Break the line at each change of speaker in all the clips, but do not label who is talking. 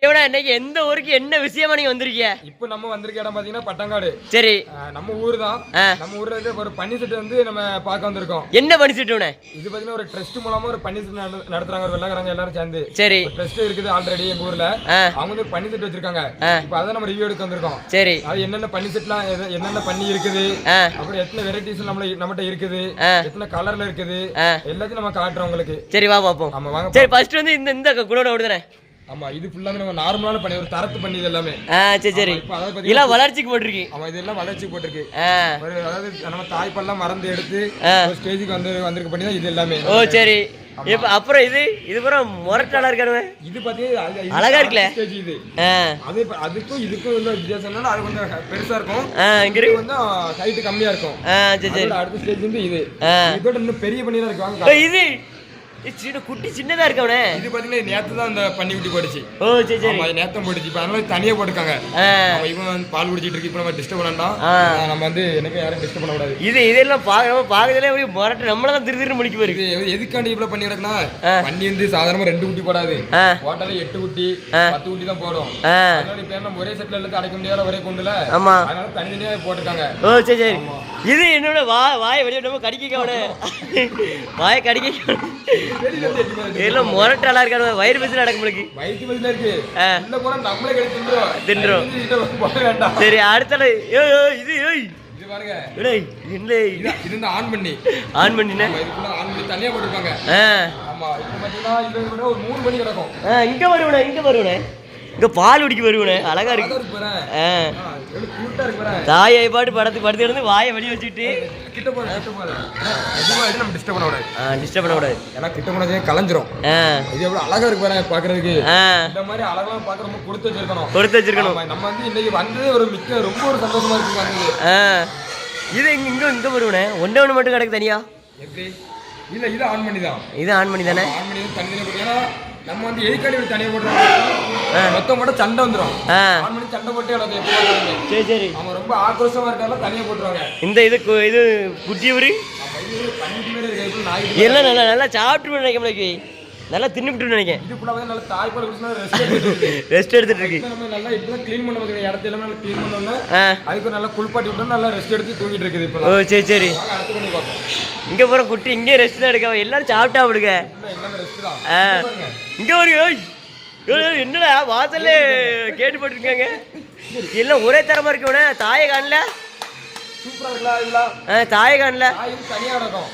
இன்னைக்கு எந்த ஊருக்கு என்ன விஷயமா நீங்க வந்திருக்கீங்க?
இப்போ நம்ம வந்திருக்க இடம் பாத்தீங்கன்னா பட்டங்காடு.
சரி.
நம்ம ஊர் தான். நம்ம ஊர்ல இருந்து ஒரு பன்னி செட்டு வந்து நம்ம பார்க்க வந்திருக்கோம்.
என்ன படிச்சுட்டு உன
இது பாத்தீங்கன்னா ஒரு ட்ரஸ்ட் மூலமா ஒரு பன்னி செட்டு நட- நடத்துறாங்க. ஒரு வெள்ளக்காரங்க எல்லாரும் சேர்ந்து.
சரி.
ட்ரஸ்ட் இருக்குது ஆல்ரெடி எங்க ஊர்ல. அவங்க வந்து பன்னி செட்டு வச்சிருக்காங்க. இப்போ அதை நம்ம ரிவ்யூ எடுக்க வந்திருக்கோம்.
சரி.
அது என்னென்ன பன்னி செட்லாம் என்னென்ன பண்ணி இருக்குது? அப்புறம் எத்தனை வெரைட்டிஸ் நம்மள நம்மகிட்ட இருக்குது. எத்தனை கலர்ல இருக்குது. எல்லாத்தையும் நம்ம காட்டுறோம் உங்களுக்கு.
சரி வா பாப்போம்
ஆமா வாங்க
சரி ஃபர்ஸ்ட் வந்து இந்த இந்த குடோட விடுதானே
ஆமா இது ஃபுல்லாமே நம்ம நார்மலான பண்ணி ஒரு தரத்து பண்ணி எல்லாமே.
ஆ சரி சரி. இதெல்லாம் வளர்ச்சிக்கு போட்டிருக்கு
அவன் இதெல்லாம் வளர்ச்சி போட்டிருக்கு. அதாவது நம்ம தாய்ப்பால்லாம் மறந்து எடுத்து ஸ்டேஜுக்கு வந்து வந்திருக்க பண்ணி தான் இது எல்லாமே.
ஓ சரி. இப்ப அப்புறம் இது இது பூரா முரட்டாளா இருக்காருவே
இது பாத்தீங்கன்னா
அழகா இருக்குல்ல?
ஸ்டேஜ் இது. அது அதுக்கும் இதுக்கும் உள்ள வித்தியாசம் என்னன்னா அது கொஞ்சம் பெருசா இருக்கும்.
இங்க
கொஞ்சம் ஹைட் கம்மியா இருக்கும்.
சரி சரி.
அடுத்த ஸ்டேஜ் வந்து இது. இதோட இன்னும் பெரிய பண்ணி தான் இருக்கு வாங்க
ஓ, இது இது சின்ன குட்டி சின்னதா இருக்கவனே
இது பாத்தீங்கன்னா நேத்து தான் அந்த பண்ணி குட்டி போட்டுச்சு
ஓ சரி சரி.
அது நேத்தம் போட்டுச்சு இப்ப அதனால தனியா போட்டுருக்காங்க. அவன் இவன் வந்து பால் குடிச்சிட்டு இருக்கு. இப்ப நம்ம டிஸ்டர்ப் பண்ணாம்
ஆ.
நம்ம வந்து எனக்கு யாரும் டிஸ்டர்ப் பண்ண கூடாது.
இது இதெல்லாம் பாக்க பாக்குறதுல எப்படி முரட்டு. நம்மள தான் திரு திரு முடிக்க போயிருக்கு.
எதுக்காண்டி இவ்வளவு பண்ணி கிடக்குனா. பண்ணி வந்து சாதாரணமா ரெண்டு குட்டி போடாது. போட்டாலே எட்டு குட்டி. பத்து குட்டி தான் போடும். அதனால இப்ப நம்ம ஒரே செட்ல எல்லாத்தையும் அடைக்க முடியாத ஒரே கொண்டுல
ஆமா.
அதனால தனித்தனியா போட்டிருக்காங்க.
ஓ சரி சரி. இது என்னோட வா வாயை வெளியே விடாம கடிக்க வாயை கடிக்க எல்லாம் முரட்டாளா இருக்காரு வயிறு பசி நடக்க முடியுது
வயிற்று வலியில இருக்கு. உள்ள போனா நம்மளே கடி தின்றோம்.
சரி அடுத்த இது ஏய்.
ஆன் பண்ணி
ஆன் பண்ணினேன்
ஆன் பண்ணி தனியா போட்டிருப்பாங்க.
ஆ.
ஆமா இப்போ ஒரு மூணு மணி கிடக்கும்.
இங்க வருவனே இங்க வருவனே. இங்க பால் குடிக்க வருவனே. அழகா இருக்கு. தாயை பாட்டு படத்து படுத்து இருந்து வாயை வெளியே வச்சுட்டு
கிட்ட இது நம்ம டிஸ்டர்ப் பண்ண கூடாது.
ஆ டிஸ்டர்ப் பண்ணக்கூடாது
ஏன்னா கிட்ட போனதே கலைஞ்சிரும். இது எவ்வளவு அழகா இருக்கு பாருங்க பாக்குறதுக்கு
ஆ.
இந்த மாதிரி அழகா பார்க்க ரொம்ப கொடுத்து வச்சிருக்கணும்.
கொடுத்து வச்சிருக்கணும்.
நம்ம வந்து இன்னைக்கு வந்ததே ஒரு மிக்க ரொம்ப ஒரு சந்தோஷமா இருக்கு
ஆ. இது இங்க இங்க இங்க வருவனே ஒண்ணே. ஒன்று மட்டும் கிடக்கு தனியா?
எப்படி? இல்ல இது ஆன் பண்ணி தான்
இது ஆன் பண்ணி தானே
ஆன் பண்ணி தனி தனியா போட்டு ஏன்னா நம்ம வந்து எதுக்காடி இப்படி தனியா போடுறாங்க மொத்தம் மட்டும் சண்டை வந்துரும்.
ஆ.
ஆன் பண்ணி சண்டை போட்டு?
சரி சரி.
அவங்க ரொம்ப ஆக்ரோஷமா இருக்கால தனியா போட்டுருவாங்க.
இந்த இது இது குட்டி உரி
நம்ம இது பண்ணிட்டு மாதிரி இருக்கு எப்படி நாய்
எல்லாம் நல்லா நல்லா சாப்பிட்டு நினைக்க முடியாது நல்லா
தாய்ப்பால் குடிச்சுனா ரெஸ்ட் எடுத்துட்டு
இருக்கு.
நல்லா இப்பதான் க்ளீன் பண்ண மாதிரி இடத்த எல்லாமே நல்லா க்ளீன் பண்ணோம்னா அதுக்கு நல்லா குளிப்பாட்டி விட்டோம் நல்லா ரெஸ்ட் எடுத்து தூங்கிட்டு இருக்குது இப்போ
ஓ சரி சரி. இங்க போற குட்டி இங்கே ரெஸ்ட் தான் எடுக்க எல்லாரும் சாப்பிட்டா விடுங்க இங்க ஒரு என்னடா வாசல்ல கேட்டு போட்டுருக்காங்க. எல்லாம் ஒரே தரமா இருக்கவனே தாயை காணல? தாயை காணல?
தனியா நடக்கும்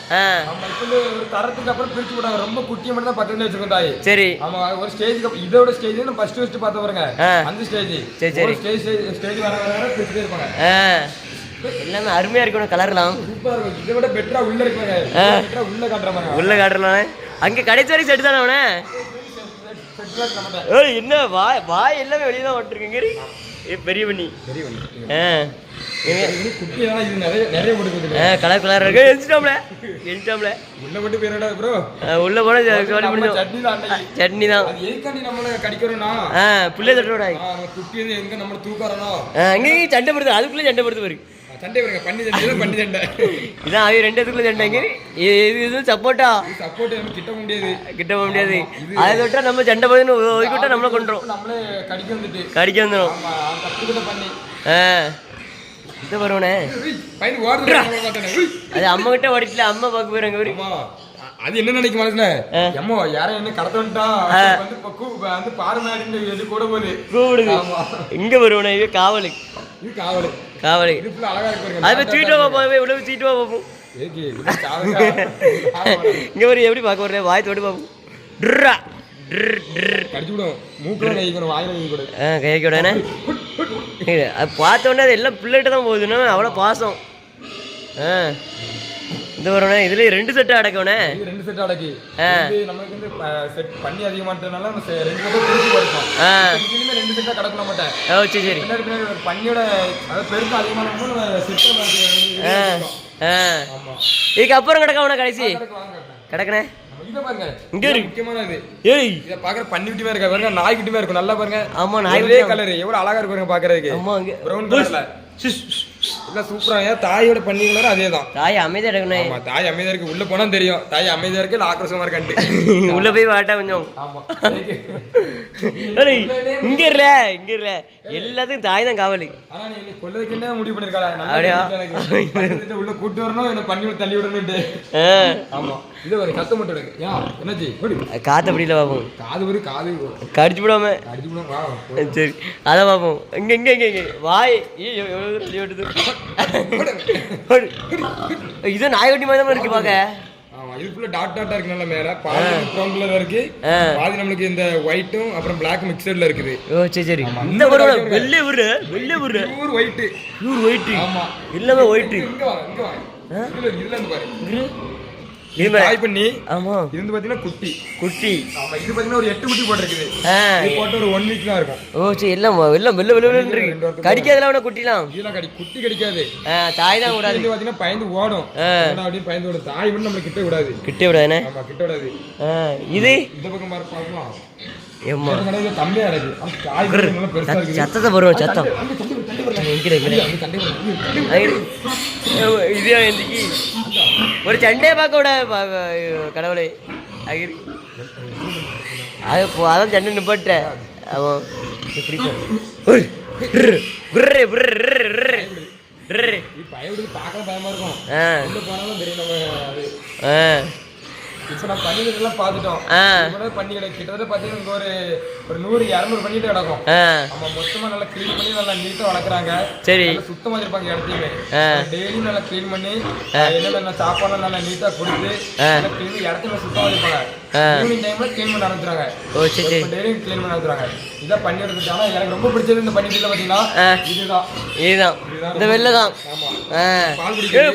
தரத்துக்கு அப்புறம் பிரிச்சு விட்டாங்க. ரொம்ப குட்டியை மட்டும் தான் பத்து வச்சிருக்கோம் தாய்.
சரி.
ஆமா ஒரு அப்புறம் இதோட ஸ்டேஜ் நம்ம ஃபர்ஸ்ட் ஃபர்ஸ்ட் பார்த்த பாருங்க. அந்த ஸ்டேஜ்.
சரி, சரி.
ஸ்டேஜ் ஸ்டேஜ் வர வர பிரிச்சுட்டே இருப்பாங்க.
ஆ. எல்லாமே அருமையா இருக்கணும் கலர்லாம்
இதை விட பெட்டரா உள்ள. பெட்டரா உள்ள காட்டுற பாருங்க
உள்ள காட்டுறலாம் அங்க கடைசி வரைக்கும் செட்டு தானே அவனே? ஏய் என்ன வாய் வாய் எல்லாமே வெளியே தான் விட்டுருக்கீங்க ஏ பெரிய பண்ணி
பெரிய
ஆ ஆ கலர் கலர் இருக்கு. எரிச்சிட்டோம்ல எரிச்சிட்டோம்ல
உள்ள மட்டும் பேரடா ப்ரோ
உள்ள போன
சட்னி தான்
சட்னி தான்.
எதுக்காண்டி நம்மள கடிக்கிறோம்னா?
ஆ பிள்ளை தட்டோட
நம்ம குட்டி எங்க நம்மள தூக்காரணும்
அங்கேயும் சண்டை போடுது அதுக்குள்ளே சண்டை போடுது
சண்டை வருங்க பண்ணி சண்டை தான் பண்ணி சண்டை.
இதான் அவங்க ரெண்டு இடத்துக்குள்ள சண்டைங்க இது இது சப்போர்ட்டா
சப்போர்ட் நம்ம கிட்ட முடியாது.
கிட்ட போக முடியாது. அதை தொட்டா நம்ம சண்டை போதுன்னு ஒதுக்கிட்டா நம்மளை கொண்டுரும்
நம்மளே கடிக்க வந்துட்டு.
கடிக்க
பண்ணி.
ஆ இது வருவனே. அது அம்மா கிட்ட அம்மா பார்க்க
அம்மா, அ- அது என்ன நினைக்கும் மனசுல?
ஆ.
எம்மோ யாரும் என்ன கடத்த வந்துட்டா வந்து பாருங்க கூட போகுது.
கூப்பிடுது. இங்க வருவனே இது காவலு.
இது காவல்.
காவலு
இது ஃபுல்லா அழகா இருக்கு பாருங்க.
அது போய் சீட்டுவா பார்ப்போம் இவ்வளவு சீட்டுவா பார்ப்போம். இங்க ஒரு எப்படி பார்க்க வரல வாய் தொட்டு பார்ப்போம். ட்ரா ட்ர் ட்ர்.
கடிச்சு விடும் மூக்குல கைக்கணும் வாயில கைக்கூடாது
ஆ கைக்கு விடனே அது பார்த்த உடனே அது எல்லாம் பிள்ளைகிட்ட தான் போகுதுன்னா அவ்வளோ பாசம். ஆ. இது வரணே இதுல ரெண்டு செட்டு அடக்கவனே
இது ரெண்டு செட் அடக்கி. நமக்கு வந்து செட் பண்ணி அதிகமாட்டதுனால நம்ம ரெண்டு செட்டும் பிரிச்சு
ஆ.
இதுலயுமே ரெண்டு செட்டா கடக்க மாட்டேன்
ஓ சரி சரி.
பின்னாடி பின்னாடி பண்ணியோட அதாவது பெருக்கம் அதிகமான நம்ம செட்டை
ஆ ஆ.
ஆமா.
இதுக்கு அப்புறம் கிடக்கவன கடைசி?
கடக்க வாங்க
கிடக்குனே.
நம்ம இதை பாருங்க.
இங்க இரு.
இது. முக்கியமானது
ஏய்.
இதை பாக்குற இருக்கா பாருங்க நாய் குட்டிமே இருக்கும். நல்லா பாருங்க.
ஆமா நாய்
கலர் எவ்வளவு அழகா இருக்கு பாருங்க பாக்குறதுக்கு
இங்க.
பிரவுன் கலர்ல எல்லாம் சூப்பராக ஏன் தாயோட பண்ணிக்கலாம் அதே தான்
தாய் அமைதியா எடுக்கணும்
ஆமா தாய் அமைதியா இருக்கு. உள்ள போனா தெரியும். தாய் அமைதியா இருக்கு இல்ல ஆக்ரோஷமா இருக்கான்ட்டு
உள்ள போய் வாட்டா கொஞ்சம்.
ஆமா.
இங்க இல்ல இங்க இல்ல எல்லாத்துக்கும் தாய் தான் காவலி.
ஆனா நீ என்னை முடிவு பண்ணிருக்காளா.
அப்படியா?
உள்ள கூட்டு வரணும் என்ன பண்ணி தள்ளி விடணும்ட்டு ஆமா. இது ஒரு சத்தம் மட்டும் இருக்கு என்னாச்சு?
காத்து அப்படியில பார்ப்போம்
காது ஒரு காது
கடிச்சு விடாம
அடிச்சு விடும்
சரி அதான் பார்ப்போம் இங்க இங்க இங்க வாய் எவ்வ- எவ்வளவு தள்ளி விட்டுது. இது நாய்க்குட்டி மாதிரி தான் இருக்கு பார்க்க
ஆமா இது ஃபுல்லா டாட் டாட்டா இருக்கு நல்ல மேல. பாதி ப்ரௌன் கலர்ல இருக்கு. பாதி நம்மளுக்கு இந்த ஒயிட்டும் அப்புறம் பிளாக் மிக்சர்ல இருக்குது.
ஓ சரி சரி. இந்த ஒரு வெள்ளை உரு வெள்ளை உரு
பியூர் ஒயிட்
பியூர் ஒயிட்டு
ஆமா.
எல்லாமே ஒயிட்டு
இங்க வாங்க இங்க வாங்க இதுல இருந்து பாரு. காய் பண்ணி.
ஆமா.
இது வந்து பாத்தீங்கன்னா குட்டி.
குட்டி.
ஆமா இது பாத்தீங்கன்னா ஒரு எட்டு குட்டி போட்டிருக்குது. இது போட்டு ஒரு ஒன் வீக் தான் இருக்கும்.
ஓ சரி எல்லாம் எல்லாம் வெள்ளை வெள்ளை வெள்ளை இருக்கு. கடிக்காதல அவனை குட்டிலாம்.
இதெல்லாம் கடி குட்டி கடிக்காது.
தாய் தான் விடாது.
இது பாத்தீங்கன்னா பயந்து ஓடும். அப்படின்னு பயந்து ஓடும். தாய் வந்து நம்மள கிட்ட விடாது.
கிட்டே விடாதானே
ஆமா கிட்ட விடாது.
இது?
இந்த பக்கம் பாரு கடையில கம்மியா இருக்கு.
சத்தத்தை போடுவோம் சத்தம். இது எந்திக்கு ஒரு சண்டையை பார்க்க விட கடவுளை. அது போ- அதான் சண்டை நிப்பாட்டேன் அவன் எப்படி
பயமா இருக்கும்.
ஆ. ஆ.
இப்ப நான் எல்லாம் பார்த்துட்டோம்.
ஆ.
கூட பண்ணி கிடக்கு கிட்டத்தட்ட பார்த்தீங்கன்னா ஒரு ஒரு நூறு இரநூறு பண்ணிட்டு கிடக்கும்.
ஆ.
ஆமா மொத்தமா நல்லா க்ளீன் பண்ணி நல்லா நீட்டா வளர்க்குறாங்க.
சரி.
நல்லா சுத்தமா இருப்பாங்க இடத்தையுமே
ஆ.
டெய்லியும் நல்லா க்ளீன் பண்ணி என்னென்ன சாப்பாடு நல்லா நீட்டா கொடுத்து க்ளீன் இடத்துல சுத்தமா இருப்பாங்க. ஈவினிங் டைம்ல க்ளீன் பண்ண ஆரம்பிச்சுறாங்க டெய்லியும் க்ளீன் பண்ண ஆரம்பிச்சுறாங்க இதான் பண்ணி எடுத்துட்டு ஆனா எனக்கு ரொம்ப பிடிச்சது இந்த பண்ணிட்டு பாத்தீங்கன்னா
ஆ.
இதுதான்.
இதுதான். இந்த வெள்ளை தான்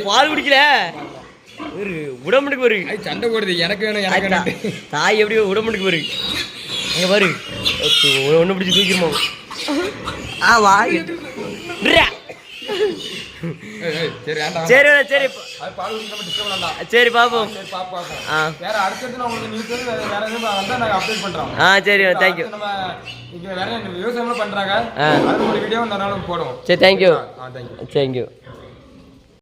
பால்
குடிக்கல. ஒரு உடம்புக்கு
ஐ சண்டை போடுது எனக்கு வேணும் எனக்கு
தாய் எப்படி உடம்புக்கு பாரு. அங்க பாரு ஒன்று பிடிச்சி தூக்கிருமோ ஆ வா. விட்றா.
ஏய், ஏய், சரி
சரி சரி. பாப்போம். ஆ. ஆ சரி தேங்க்யூ
இங்க வேற விவசாயம் பண்றாங்க?
ஆ.
அது ஒரு வீடியோ இந்த போடுவோம்.
சரி
தேங்க்யூ
தேங்க்யூ